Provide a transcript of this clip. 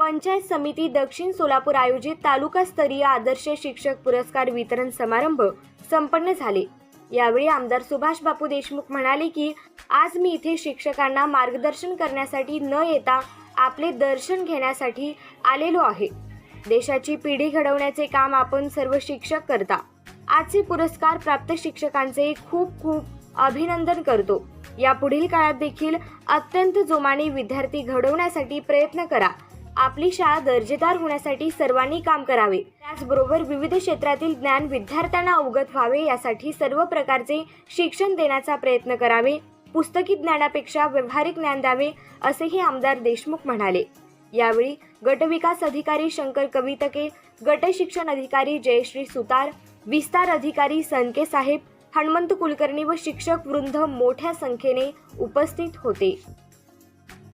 पंचायत समिती दक्षिण सोलापूर आयोजित तालुकास्तरीय आदर्श शिक्षक पुरस्कार वितरण समारंभ संपन्न झाले. यावेळी आमदार सुभाष बापू देशमुख म्हणाले की आज मी इथे शिक्षकांना मार्गदर्शन करण्यासाठी न येता आपले दर्शन घेण्यासाठी आलेलो आहे. देशाची पिढी घडवण्याचे काम आपण सर्व शिक्षक करता. आजचे पुरस्कार प्राप्त शिक्षकांचे खूप खूप अभिनंदन करतो. या पुढील काळात देखील अत्यंत जोमाने विद्यार्थी घडवण्यासाठी प्रयत्न करा. आपली शाळा दर्जेदार होण्यासाठी सर्वांनी काम करावे. त्याचबरोबर विविध क्षेत्रातील ज्ञान विद्यार्थ्यांना अवगत व्हावे यासाठी सर्व प्रकारचे शिक्षण देण्याचा प्रयत्न करावे पुस्तकी ज्ञानापेक्षा व्यावहारिक ज्ञान द्यावे असेही आमदार देशमुख म्हणाले. यावेळी गटविकास अधिकारी शंकर कवितके गट शिक्षण अधिकारी जयश्री सुतार विस्तार अधिकारी सनके साहेब हनुमंत कुलकर्णी व शिक्षक वृंद मोठ्या संख्येने उपस्थित होते.